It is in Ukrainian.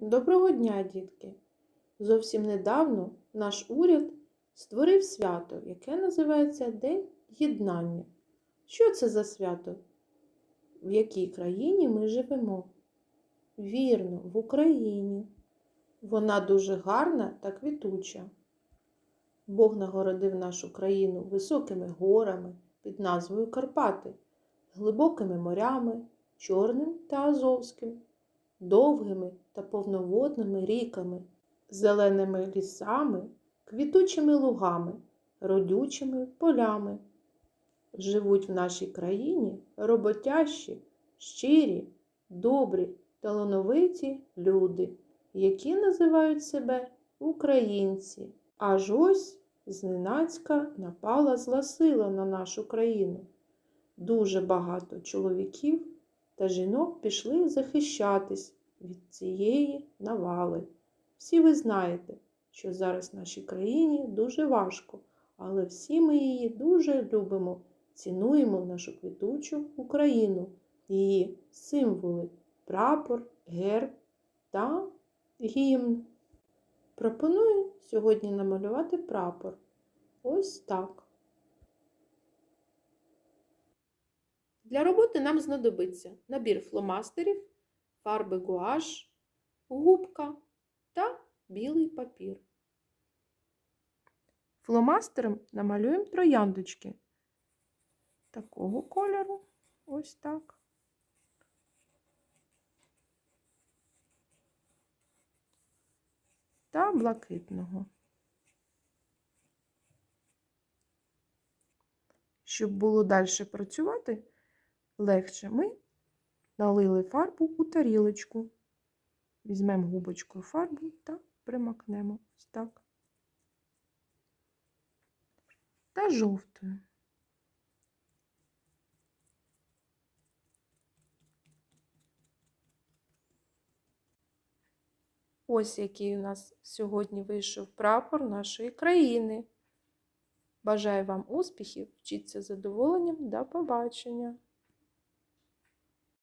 Доброго дня, дітки! Зовсім недавно наш уряд створив свято, яке називається День Єднання. Що це за свято? В якій країні ми живемо? Вірно, в Україні. Вона дуже гарна та квітуча. Бог нагородив нашу країну високими горами під назвою Карпати, глибокими морями, Чорним та Азовським довгими та повноводними ріками, зеленими лісами, квітучими лугами, родючими полями. Живуть в нашій країні роботящі, щирі, добрі, талановиті люди, які називають себе українці. Аж ось зненацька напала зла сила на нашу країну. Дуже багато чоловіків та жінок пішли захищатись від цієї навали. Всі ви знаєте, що зараз нашій країні дуже важко, але всі ми її дуже любимо, цінуємо нашу квітучу Україну, її символи, прапор, герб та гімн. Пропоную сьогодні намалювати прапор. Ось так. Для роботи нам знадобиться набір фломастерів, фарби гуаш, губка та білий папір. Фломастером намалюємо трояндочки такого кольору. Ось так. Та блакитного. Щоб було далі працювати, легше ми налили фарбу у тарілочку. Візьмемо губочкою фарбу та примакнемо ось так. Та жовтою. Ось який у нас сьогодні вийшов прапор нашої країни. Бажаю вам успіхів, вчіться задоволенням, до побачення!